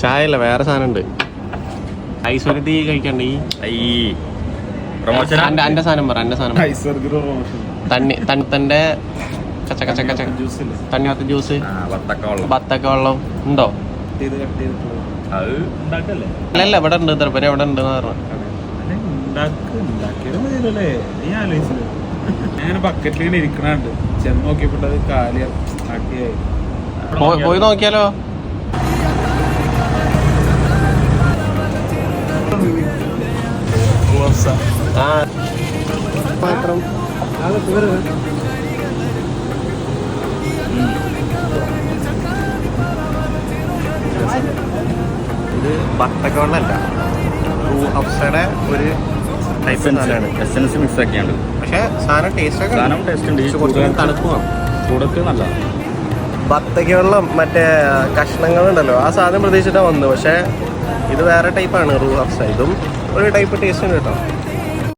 ചായ അല്ല വേറെ സാധനം ഉണ്ട് ഐശ്വര്യ ടീ കഴിക്കണ്ടേ ഈ അന്റെ സാധനം പറ അന്റെ സാധനം. തണ്ണി തണ്ണത്തിന്റെ കച്ച കച്ച കച്ച തണ്ണിമത്ത ജ്യൂസ്. ബത്തൊക്കെ വെള്ളം. ഉണ്ടോ? അല്ലല്ല ഇവിടെ ഉണ്ട് തൃപ്പര എവിടെ ഉണ്ട് ഞാൻ ബക്കറ്റിൽ ഇരിക്കണുണ്ട്. ചെന്ന് പോയി നോക്കിയാലോ? മാത്രം ഇത് ബത്തക്ക വെള്ളമല്ല റൂ അപ്സയുടെ ഒരു എസൻസ് മിക്സ് ഒക്കെയാണ് പക്ഷേ സാധനം ടേസ്റ്റ് സാധനം ടേസ്റ്റ് ഉണ്ട്. തണുപ്പുമാണ് ചൂടത്ത് നല്ല. ബത്തക്ക വെള്ളം മറ്റേ കഷ്ണങ്ങളുണ്ടല്ലോ. ആ സാധനം പ്രതീക്ഷിച്ചിട്ടാണ് വന്നത്. പക്ഷേ ഇത് വേറെ ടൈപ്പാണ് റൂ ഹഫ്സ ഇതും ഒരു ടൈപ്പ് ടേസ്റ്റ് ഉണ്ട് കേട്ടോ.